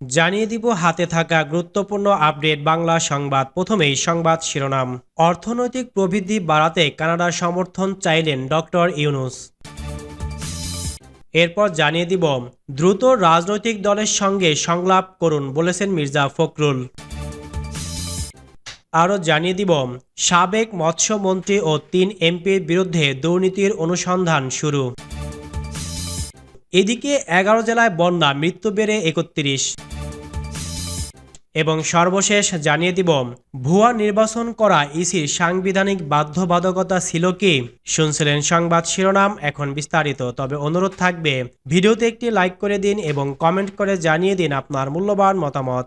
জানিয়ে দিব হাতে থাকা গুরুত্বপূর্ণ আপডেট বাংলা সংবাদ। প্রথমেই সংবাদ শিরোনাম। অর্থনৈতিক প্রবৃদ্ধি বাড়াতে কানাডার সমর্থন চাইলেন ডক্টর ইউনুস। এরপর জানিয়ে দিব, দ্রুত রাজনৈতিক দলের সঙ্গে সংলাপ করুন বলেছেন মির্জা ফখরুল। আরও জানিয়ে দিব, সাবেক মৎস্যমন্ত্রী ও তিন এমপির বিরুদ্ধে দুর্নীতির অনুসন্ধান শুরু। এদিকে এগারো জেলায় বন্যা, মৃত্যু বেড়ে একত্রিশ। এবং সর্বশেষ জানিয়ে দিব, ভুয়া নির্বাচন করা ইসির সাংবিধানিক বাধ্যবাধকতা ছিল কি? শুনছিলেন সংবাদ শিরোনাম, এখন বিস্তারিত। তবে অনুরোধ থাকবে, ভিডিওতে একটি লাইক করে দিন এবং কমেন্ট করে জানিয়ে দিন আপনার মূল্যবান মতামত।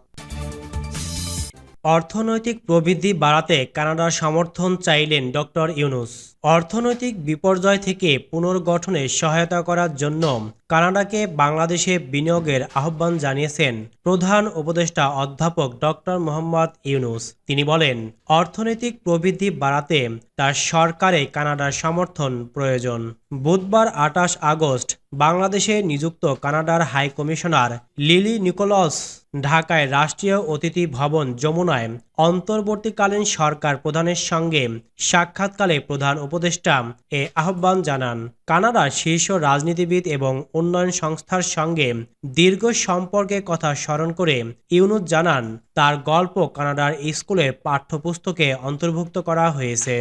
অর্থনৈতিক প্রবৃদ্ধি বাড়াতে কানাডার সমর্থন চাইলেন ডক্টর ইউনুস। অর্থনৈতিক বিপর্যয় থেকে পুনর্গঠনে সহায়তা করার জন্য কানাডাকে বাংলাদেশে বিনিয়োগের আহ্বান জানিয়েছেন প্রধান উপদেষ্টা অধ্যাপক ডক্টর মোহাম্মদ ইউনুস। তিনি বলেন, অর্থনৈতিক প্রবৃদ্ধি বাড়াতে তার সরকারে কানাডার সমর্থন প্রয়োজন। বুধবার আটাশ আগস্ট বাংলাদেশে নিযুক্ত কানাডার হাই কমিশনার লিলি নিকোলস ঢাকায় রাষ্ট্রীয় অতিথি ভবন যমুনায় অন্তর্বর্তীকালীন সরকার প্রধানের সঙ্গে সাক্ষাৎকালে প্রধান উপদেষ্টা এ আহ্বান জানান। কানাডার শীর্ষ রাজনীতিবিদ এবং উন্নয়ন সংস্থার সঙ্গে দীর্ঘ সম্পর্কে কথা স্মরণ করে ইউনুস জানান তার গল্প কানাডার স্কুলের পাঠ্যপুস্তকে অন্তর্ভুক্ত করা হয়েছে।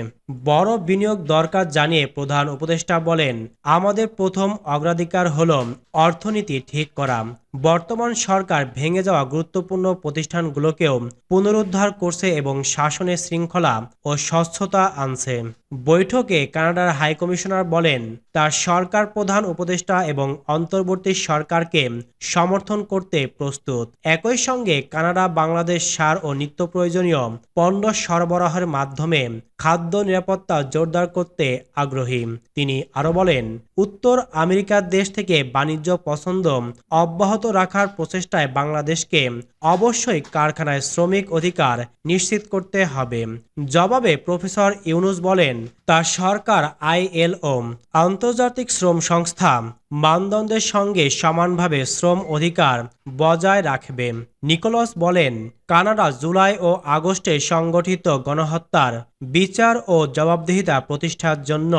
বড় বিনিয়োগ দরকার জানিয়ে প্রধান উপদেষ্টা বলেন, আমাদের প্রথম অগ্রাধিকার হল অর্থনীতি ঠিক করা। বর্তমান সরকার ভেঙে যাওয়া গুরুত্বপূর্ণ প্রতিষ্ঠানগুলোকেও পুনরুদ্ধার করছে এবং শাসনের শৃঙ্খলা ও স্বচ্ছতা আনছে। বৈঠকে কানাডার হাইকমিশনার বলেন, তার সরকার প্রধান উপদেষ্টা এবং অন্তর্বর্তী সরকারকে সমর্থন করতে প্রস্তুত। একই সঙ্গে কানাডা, বাংলাদেশ সার ও নিত্য প্রয়োজনীয় পণ্য সরবরাহের মাধ্যমে খাদ্য নিরাপত্তা জোরদার করতে আগ্রহী। তিনি আরও বলেন, উত্তর আমেরিকার দেশ থেকে বাণিজ্য পছন্দ অব্যাহত রাখার প্রচেষ্টায় বাংলাদেশকে অবশ্যই কারখানায় শ্রমিক অধিকার নিশ্চিত করতে হবে। জবাবে প্রফেসর ইউনুস বলেন, তার সরকার আইএলও, আন্তর্জাতিক শ্রম সংস্থা মানদণ্ডের সঙ্গে সমানভাবে শ্রম অধিকার বজায় রাখবে। নিকোলস বলেন, কানাডা জুলাই ও আগস্টে সংগঠিত গণহত্যার বিচার ও জবাবদিহিতা প্রতিষ্ঠার জন্য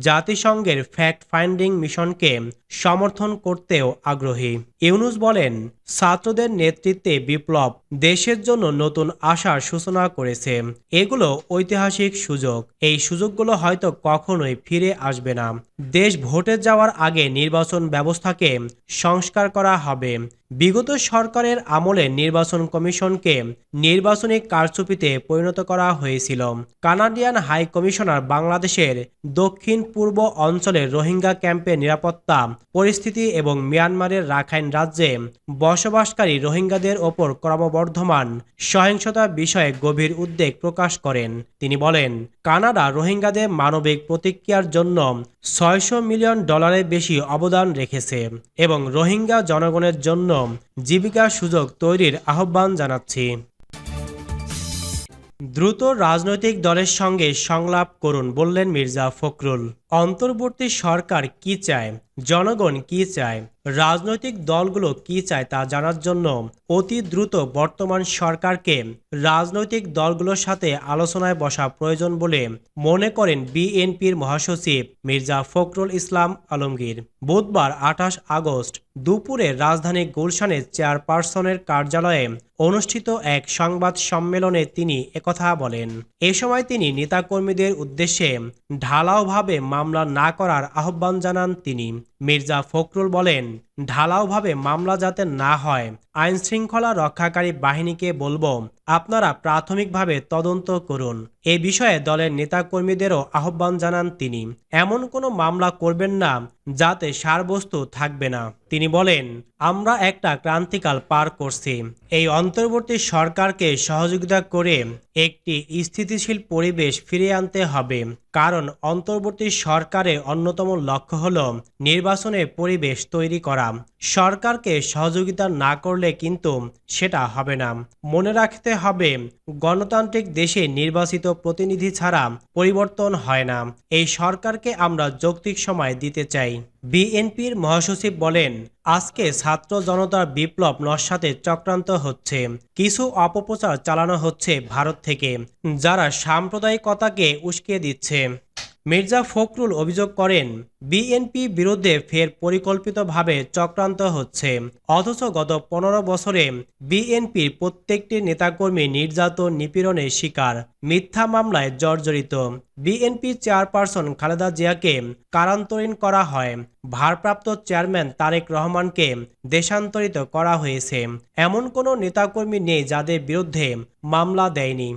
জাতিসংঘের ফ্যাক্ট ফাইন্ডিং মিশনকে সমর্থন করতেও আগ্রহী। ইউনুস বলেন, ছাত্রদের নেতৃত্বে বিপ্লব দেশের জন্য নতুন আশার সূচনা করেছে। এগুলো ঐতিহাসিক সুযোগ। এই সুযোগগুলো হয়তো কখনোই ফিরে আসবে না। দেশ ভোটে যাওয়ার আগে নির্বাচন ব্যবস্থাকে সংস্কার করা হবে। বিগত সরকারের আমলে নির্বাচন কমিশনকে নির্বাচনী কারচুপিতে পরিণত করা হয়েছিল। কানাডিয়ান হাই কমিশনার বাংলাদেশের দক্ষিণ পূর্ব অঞ্চলের রোহিঙ্গা ক্যাম্পের নিরাপত্তা, পরিস্থিতি এবং মিয়ানমারের রাখাইন রাজ্যে বসবাসকারী রোহিঙ্গাদের ওপর ক্রমবর্ধমান সহিংসতা বিষয়ে গভীর উদ্বেগ প্রকাশ করেন। তিনি বলেন, কানাডা রোহিঙ্গাদের মানবিক প্রতিক্রিয়ার জন্য ছয়শো মিলিয়ন ডলারের বেশি অবদান রেখেছে এবং রোহিঙ্গা জনগণের জন্য জীবিকার সুযোগ তৈরির আহ্বান জানাচ্ছি। দ্রুত রাজনৈতিক দলের সঙ্গে সংলাপ করুন বললেন মির্জা ফখরুল। অন্তর্বর্তী সরকার কি চায়? জনগণ কি চায়? রাজনৈতিক দলগুলো কি চায় তা জানার জন্য অতি দ্রুত বর্তমান সরকারকে রাজনৈতিক দলগুলোর সাথে আলোচনায় বসা প্রয়োজন বলে মনে করেন বিএনপির মহাসচিব মির্জা ফখরুল ইসলাম আলমগীর। বুধবার আঠাশ আগস্ট দুপুরে রাজধানী গুলশানের চেয়ারপারসনের কার্যালয়ে অনুষ্ঠিত এক সংবাদ সম্মেলনে তিনি একথা বলেন। এ সময় তিনি নেতাকর্মীদের উদ্দেশ্যে ঢালাওভাবে মামলা না করার আহ্বান জানান তিনি। মির্জা ফখরুল বলেন ঢালাওভাবে মামলা যাতে না হয় আইন শৃঙ্খলা রক্ষাকারী বাহিনীকে বলব, আপনারা প্রাথমিকভাবে তদন্ত করুন। এ বিষয়ে দলের নেতাকর্মীদেরও আহ্বান জানান তিনি। এমন কোনো মামলা করবেন না, যাতে সারবস্তু থাকবে না। তিনি বলেন, আমরা একটা ক্রান্তিকাল পার করছি। এই অন্তর্বর্তী সরকারকে সহযোগিতা করে একটি স্থিতিশীল পরিবেশ ফিরিয়ে আনতে হবে। কারণ অন্তর্বর্তী সরকারের অন্যতম লক্ষ্য হল নির্বাচনের পরিবেশ তৈরি করা। করা সরকারকে সহযোগিতা না করলে কিন্তু সেটা হবে না। মনে রাখতে হবে, গণতান্ত্রিক দেশে নির্বাচিত প্রতিনিধি ছাড়া পরিবর্তন হয় না। এই সরকারকে আমরা যৌক্তিক সময় দিতে চাই। বিএনপির মহাসচিব বলেন, আজকে ছাত্র জনতার বিপ্লব নস্বাতে চক্রান্ত হচ্ছে। কিছু অপপ্রচার চালানো হচ্ছে ভারত থেকে, যারা সাম্প্রদায়িকতাকে উস্কে দিচ্ছে। মির্জা ফখরুল অভিযোগ করেন, বিএনপি বিরুদ্ধে ফের পরিকল্পিতভাবে চক্রান্ত হচ্ছে। অথচ গত পনেরো বছরে বিএনপির প্রত্যেকটি নেতাকর্মী নির্যাতন নিপীড়নের শিকার, মিথ্যা মামলায় জর্জরিত। বিএনপি চেয়ারপারসন খালেদা জিয়াকে কারান্তরীণ করা হয়। ভারপ্রাপ্ত চেয়ারম্যান তারেক রহমানকে দেশান্তরিত করা হয়েছে। এমন কোনো নেতাকর্মী নেই যাদের বিরুদ্ধে মামলা দেয়নি।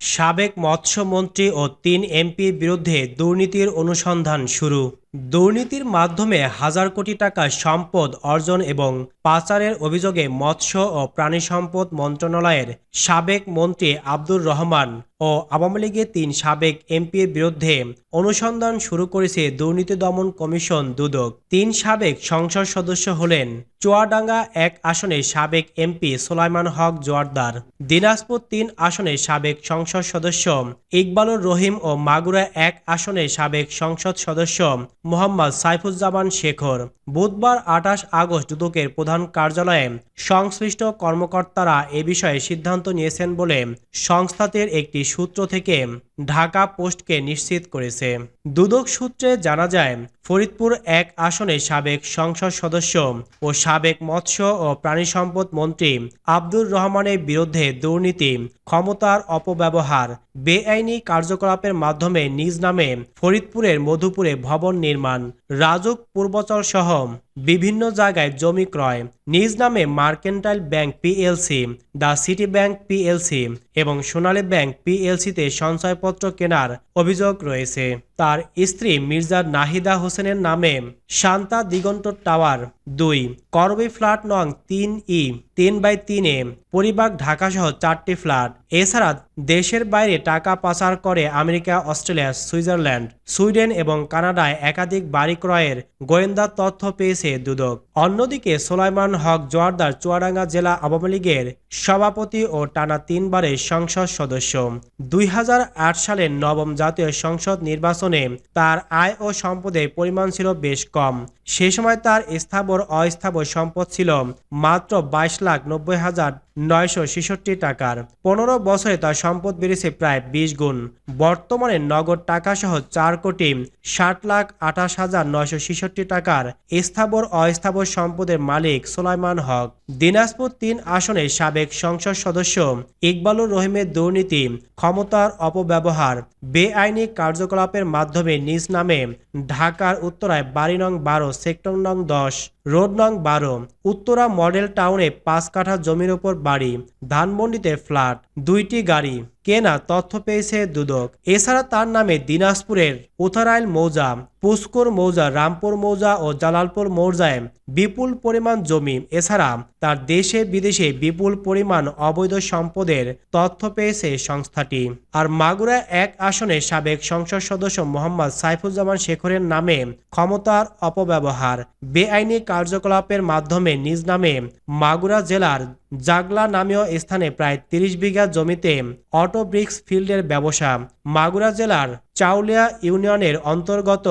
সাবেক মৎস্যমন্ত্রী ও তিন এমপির বিরুদ্ধে দুর্নীতির অনুসন্ধান শুরু। দুর্নীতির মাধ্যমে হাজার কোটি টাকা সম্পদ অর্জন এবং পাচারের অভিযোগে মৎস্য ও প্রাণী সম্পদ মন্ত্রণালয়ের সাবেক মন্ত্রী আব্দুর রহমান ও আওয়ামী লীগের তিন সাবেক এমপির বিরুদ্ধে অনুসন্ধান শুরু করেছে দুর্নীতি দমন কমিশন দুদক। তিন সাবেক সংসদ সদস্য হলেন চুয়াডাঙ্গা এক আসনের সাবেক এমপি সোলাইমান হক জোয়ারদার। দিনাজপুর তিন আসনের সাবেক সংসদ সদস্য ইকবালুর রহিম ও মাগুরা এক আসনের সাবেক সংসদ সদস্য মোহাম্মদ সাইফুজ্জামান শেখর। বুধবার আঠাশ আগস্ট দুদকের প্রধান কার্যালয়ে সংশ্লিষ্ট কর্মকর্তারা এ বিষয়ে সিদ্ধান্ত নিয়েছেন বলে সংস্থাটির একটি সূত্র থেকে ঢাকা পোস্টকে নিশ্চিত করেছে। দুদক সূত্রে জানা যায়, ফরিদপুর এক আসনে সাবেক সংসদ সদস্য ও সাবেক মৎস্য ও প্রাণী সম্পদ মন্ত্রী আব্দুর রহমানের বিরুদ্ধে দুর্নীতি, ক্ষমতার অপব্যবহার, বেআইনি কার্যকলাপের মাধ্যমে নিজ নামে ফরিদপুরের মধুপুরে ভবন নির্মাণ, রাজুক পূর্বচল সহ বিভিন্ন জায়গায় জমি ক্রয়, নিজ নামে mercantile bank PLC, the city bank PLC এবং সোনালী ব্যাংক পিএলসিতে সঞ্চয়পত্র কেনার অভিযোগ রয়েছে। তার স্ত্রী মির্জা নাহিদা হোসেনের নামে শান্তা দিগন্ত টাওয়ার দুই, করবি ফ্ল্যাট নং তিন ই, তিন বাই তিনে পরিবাগ ঢাকাসহ চারটি ফ্ল্যাট। এছাড়া দেশের বাইরে টাকা পাচার করে আমেরিকা, অস্ট্রেলিয়া, সুইজারল্যান্ড, সুইডেন এবং কানাডায় একাধিক বাড়ি ক্রয়ের গোয়েন্দা তথ্য পেয়েছে দুদক। অন্যদিকে সোলাইমান হক জোয়ারদার চুয়াডাঙ্গা জেলা আওয়ামী লীগের সভাপতি ও টানা তিনবারের সংসদ সদস্য। দুই হাজার আট সালের নবম জাতীয় সংসদ নির্বাচনে তার আয় ও সম্পদের পরিমাণ ছিল বেশ কম। সে সময় তার স্থাবর অস্থাবর সম্পদ ছিল মাত্র বাইশ লাখ নব্বই হাজার নয়শো ছেষট্টি টাকার। পনেরো বছরে তার সম্পদ বেড়েছে প্রায় বিশ গুণ। বর্তমানে নগদ টাকা সহ চার কোটি ষাট লাখ আঠাশ হাজার নয়শো ছেষট্টি টাকার স্থাবর অস্থাবর সম্পদের মালিক সোলাইমান হক। দিনাজপুর তিন আসনের সাবেক সংসদ সদস্য ইকবালুর রহিমের দুর্নীতি, ক্ষমতার অপব্যবহার, বেআইনি কার্যকলাপের মাধ্যমে নিজ নামে ঢাকার উত্তরায় বাড়ি নং বারো সেক্টর নং দশ রোড নং বারো, উত্তরা মডেল টাউনে পাঁচ কাঠা জমির ওপর বাড়ি, ধানমন্ডিতে ফ্ল্যাট, দুইটি গাড়ি। কেনা তথ্য পেয়েছে দুদক। এছাড়া তার নামে দিনাজপুরের উথারাইল মৌজা পুস্কুর মৌজা, রামপুর মৌজা ও জালালপুর মৌজায় বিপুল পরিমাণ জমি। এছাড়া তার দেশে বিদেশে বিপুল পরিমাণ অবৈধ সম্পদের তথ্য পেয়েছে সংস্থাটি। আর মাগুরা এক আসনে সাবেক সংসদ সদস্য মোহাম্মদ সাইফুজ্জামান শেখরের নামে ক্ষমতার অপব্যবহার। বেআইনি কার্যকলাপের মাধ্যমে নিজ নামে মাগুরা জেলার জাগলা নামীয় স্থানে প্রায় তিরিশ বিঘা জমিতে অটো ব্রিক্স ফিল্ডের ব্যবসা মাগুরা জেলার চাউলিয়া ইউনিয়নের অন্তর্গত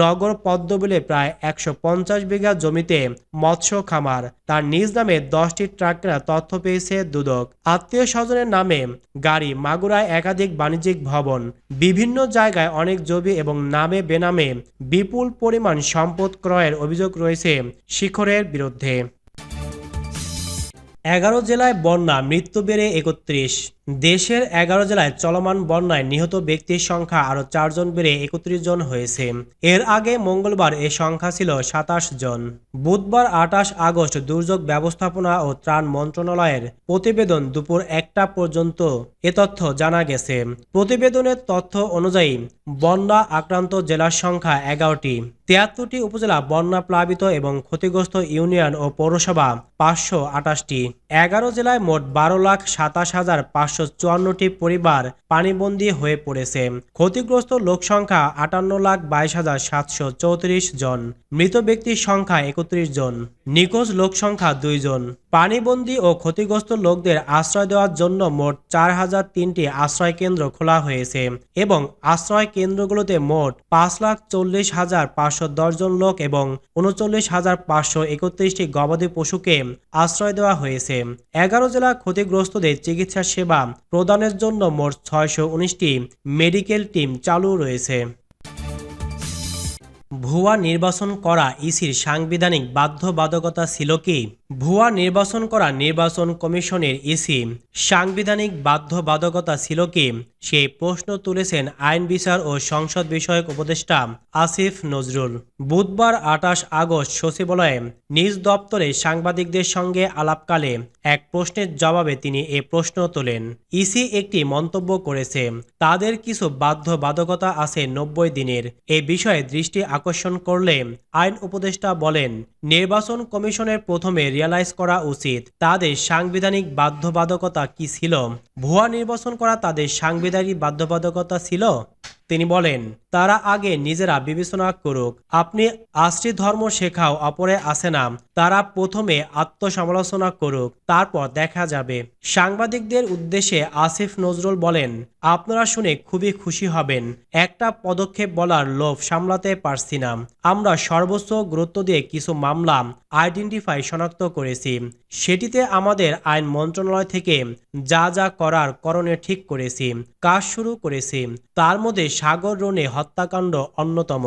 নগর পদ্মবিলে প্রায় একশো পঞ্চাশ বিঘা জমিতে মৎস্য খামার। তার নিজ নামে দশটি ট্রাক কেনার তথ্য পেয়েছে দুদক। আত্মীয় স্বজনের নামে গাড়ি মাগুরায় একাধিক বাণিজ্যিক ভবন, বিভিন্ন জায়গায় অনেক জমি এবং নামে বেনামে বিপুল পরিমাণ সম্পদ ক্রয়ের অভিযোগ রয়েছে শিখরের বিরুদ্ধে। এগারো জেলায় বন্যা মৃত্যু বেড়ে একত্রিশ। দেশের এগারো জেলায় চলমান বন্যায় নিহত ব্যক্তির সংখ্যা আরও চারজন বেড়ে একত্রিশ জন হয়েছে। এর আগে মঙ্গলবার এ সংখ্যা ছিল সাতাশ জন। বুধবার আঠাশ আগস্ট দুর্যোগ ব্যবস্থাপনা ও ত্রাণ মন্ত্রণালয়ের প্রতিবেদন দুপুর একটা পর্যন্ত এ তথ্য জানা গেছে। প্রতিবেদনের তথ্য অনুযায়ী বন্যা আক্রান্ত জেলার সংখ্যা এগারোটি। তিয়াত্তরটি উপজেলা বন্যা প্লাবিত এবং ক্ষতিগ্রস্ত ইউনিয়ন ও পৌরসভা পাঁচশো আটাশটি এগারো জেলায় মোট বারো লাখ সাতাশ হাজার পাঁচশো পাঁচশো চুয়ান্নটি পরিবার পানিবন্দী হয়ে পড়েছে। ক্ষতিগ্রস্ত লোক সংখ্যা আটান্ন লাখ বাইশ হাজার সাতশো চৌত্রিশ জন। মৃত ব্যক্তির সংখ্যা একত্রিশ জন। নিখোঁজ লোক সংখ্যা দুইজন। পানিবন্দী ও ক্ষতিগ্রস্ত লোকদের আশ্রয় দেওয়ার জন্য মোট চার হাজার তিনটি আশ্রয় কেন্দ্র খোলা হয়েছে এবং আশ্রয় কেন্দ্রগুলোতে মোট পাঁচ লাখ চল্লিশ হাজার পাঁচশো জন লোক এবং উনচল্লিশ হাজার পাঁচশো একত্রিশটি গবাদি পশুকে আশ্রয় দেওয়া হয়েছে। এগারো জেলা ক্ষতিগ্রস্তদের চিকিৎসা সেবা প্রদানের জন্য মোট ছয়শো উনিশটি মেডিকেল টিম চালু রয়েছে। ভুয়া নির্বাচন করা ইসির সাংবিধানিক বাধ্যবাধকতা ছিল কি? ভুয়া নির্বাচন করা নির্বাচন কমিশনের ইসি সাংবিধানিক বাধ্যবাধকতা ছিল কি? সেই প্রশ্ন তুলেছেন আইন বিচার ও সংসদ বিষয়ক উপদেষ্টা আসিফ নজরুল। বুধবার আঠাশ আগস্ট সচিবালয়ে নিজ দপ্তরে সাংবাদিকদের সঙ্গে আলাপকালে এক প্রশ্নের জবাবে তিনি এ প্রশ্ন তোলেন। ইসি একটি মন্তব্য করেছে, তাদের কিছু বাধ্যবাধকতা আছে নব্বই দিনের। এ বিষয়ে দৃষ্টি আকর্ষণ করলে, আইন উপদেষ্টা বলেন, নির্বাচন কমিশনের প্রথমে রিয়ালাইজ করা উচিত। তাদের সাংবিধানিক বাধ্যবাধকতা কি ছিল? ভুয়া নির্বাচন করা তাদের সাংবিধানিক বাধ্যবাধকতা ছিল? তিনি বলেন, তারা আগে নিজেরা বিবেচনা করুক, আপনি আশ্রিত ধর্ম শেখাও, অপরে আসে না, তারা প্রথমে আত্মসমালোচনা করুক, তারপর দেখা যাবে। সাংবাদিকদের উদ্দেশ্যে আসিফ নজরুল বলেন আপনারা শুনে খুবই খুশি হবেন। একটা পদক্ষেপ বলার লোভ সামলাতে পারছি না। আমরা সর্বোচ্চ গুরুত্ব দিয়ে কিছু মামলা আইডেন্টিফাই শনাক্ত করেছি। সেটিতে আমাদের আইন মন্ত্রণালয় থেকে যা যা করার করণে ঠিক করেছি, কাজ শুরু করেছি। তার মধ্যে সাগর রোনে হত্যাকাণ্ড অন্যতম।